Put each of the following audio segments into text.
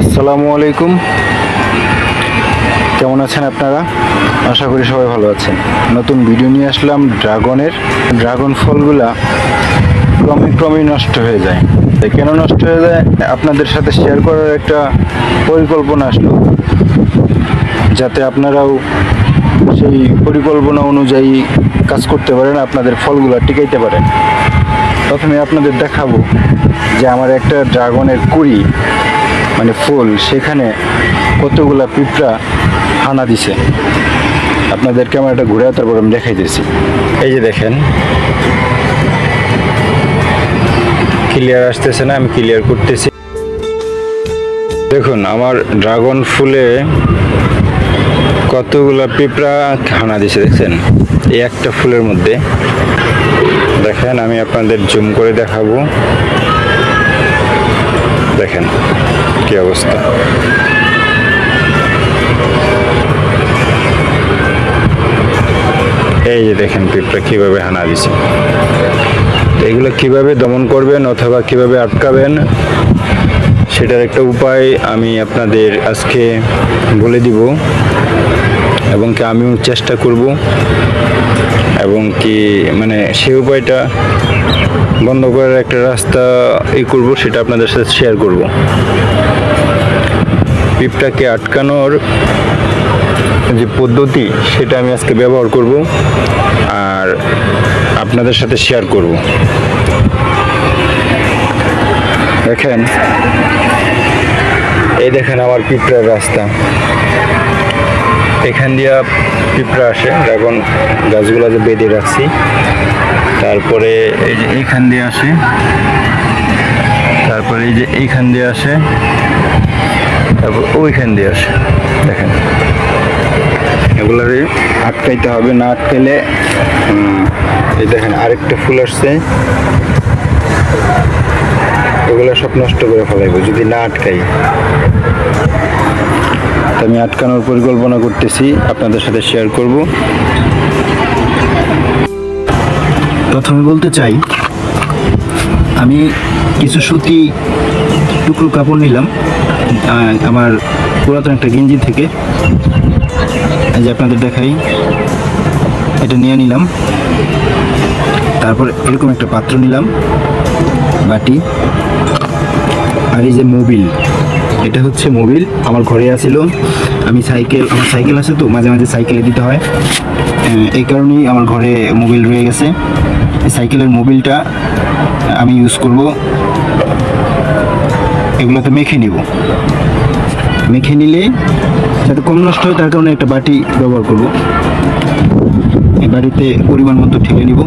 আসসালামু আলাইকুম। কেমন আছেন আপনারা? আশা করি সবাই ভালো আছেন। নতুন ভিডিও নিয়ে আসলাম ড্রাগনের। ড্রাগন ফলগুলা ক্রমে ক্রমে নষ্ট হয়ে যায়। কেন নষ্ট হয়ে যায়? আপনাদের সাথে শেয়ার করার একটা পরিকল্পনা আসলো। যাতে আপনারাও সেই পরিকল্পনা অনুযায়ী কাজ করতে পারেন, আপনাদের ফলগুলা টিকাইতে পারেন। প্রথমে আপনাদের দেখাবো যে আমার একটা ড্রাগনের কুড়ি। মানে ফুল, সেখানে কতগুলা পিঁপড়া হানা দিছে? আপনাদের ক্যামেরাটা ঘুরে তারপর আমি দেখাইতেছি এই যে দেখেন। ক্লিয়ার আসতেছে না, আমি ক্লিয়ার করতেছি। দেখুন, আমার ড্রাগন ফুলে কতগুলা পিঁপড়া হানা দিছে, দেখছেন? এই একটা ফুলের মধ্যে। দেখেন, আমি আপনাদের জুম করে দেখাবো। দেখেন। কি অবস্থা? এই যে দেখেন পিঁপড়া কীভাবে হানা দিছে। এগুলো কীভাবে দমন করবেন অথবা কীভাবে আটকাবেন, সেটার একটা উপায় আমি আপনাদের আজকে বলে দিব এবং কি আমিও চেষ্টা করব। এবং কি মানে সে উপায়টা বন্ধ করার একটা রাস্তা ই করব, সেটা আপনাদের সাথে শেয়ার করব। পিঁপটাকে আটকানোর যে পদ্ধতি, সেটা আমি আজকে ব্যবহার করব আর আপনাদের সাথে শেয়ার করব। দেখেন, এই দেখেন আমার পিঁপড়ার রাস্তা। এখান দিয়া পিঁপড়া আসে, ড্রাগন গাছগুলো যে বেঁধে রাখছি। তারপরে এই যে এইখান দিয়ে আসে, তারপরে এই যে এইখান দিয়ে আসে, তারপর ওইখান দিয়ে আসে, দেখেন। এগুলারে আটকাইতে হবে, না আটকাইলে এই দেখেন আরেকটা ফুল আসছে। এগুলো সব নষ্ট করে ফেলাইব, যদি না আটকাই। আমি আটকানোর পরিকল্পনা করতেছি, আপনাদের সাথে শেয়ার করব। প্রথমে বলতে চাই, আমি কিছু সুতি টুকরো কাপড় নিলাম আমার পুরাতন একটা গেঞ্জি থেকে। যে আপনাদের দেখাই, এটা নিয়ে নিলাম। তারপর এরকম একটা পাত্র নিলাম, বাটি। আর এই যে মোবিল, এটা হচ্ছে মোবিল। আমার ঘরে আছিল। আমি সাইকেল, আমার সাইকেল আছে তো, মাঝে মাঝে সাইকেলে দিতে হয়। এই কারণেই আমার ঘরে মোবিল রয়ে গেছে। সাইকেলের মোবিলটা আমি ইউজ করব। এগুলোতে মেখে নিব। মেখে নিলে যাতে কম নষ্ট হয়, তার কারণে একটা বাটি ব্যবহার করব। এই বাড়িতে পরিমাণ মতো ঠেলে নিব।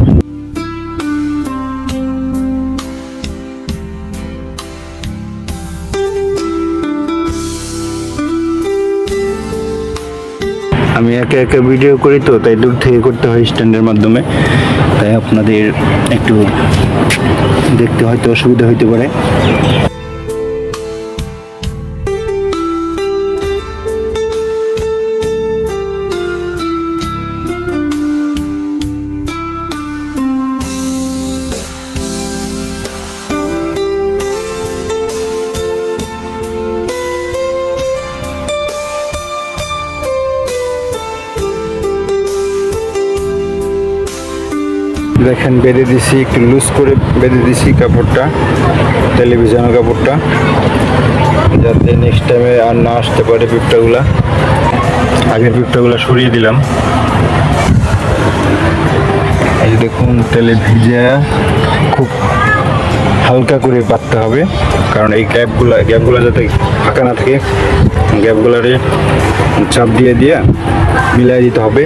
আমি একা একা ভিডিও করি তো, তাই দূর থেকে করতে হয় স্ট্যান্ডের মাধ্যমে। তাই আপনাদের একটু দেখতে হয়তো অসুবিধা হইতে পারে। দেখেন, বেঁধে দিছি, একটু লুজ করে বেঁধে দিছি কাপড়টা টেলিভিশনের কাপড়টা, যাতে নেক্সট টাইমে আর না আসতে পারে পিঁপড়াগুলা। আগের পিঁপড়াগুলা সরিয়ে দিলাম। এই দেখুন তেলে ভিজে খুব হালকা করে বাঁধতে হবে, কারণ এই গ্যাপগুলা গ্যাপগুলো যাতে ফাঁকা না থাকে গ্যাপগুলারে চাপ দিয়ে দিয়ে মিলাই দিতে হবে।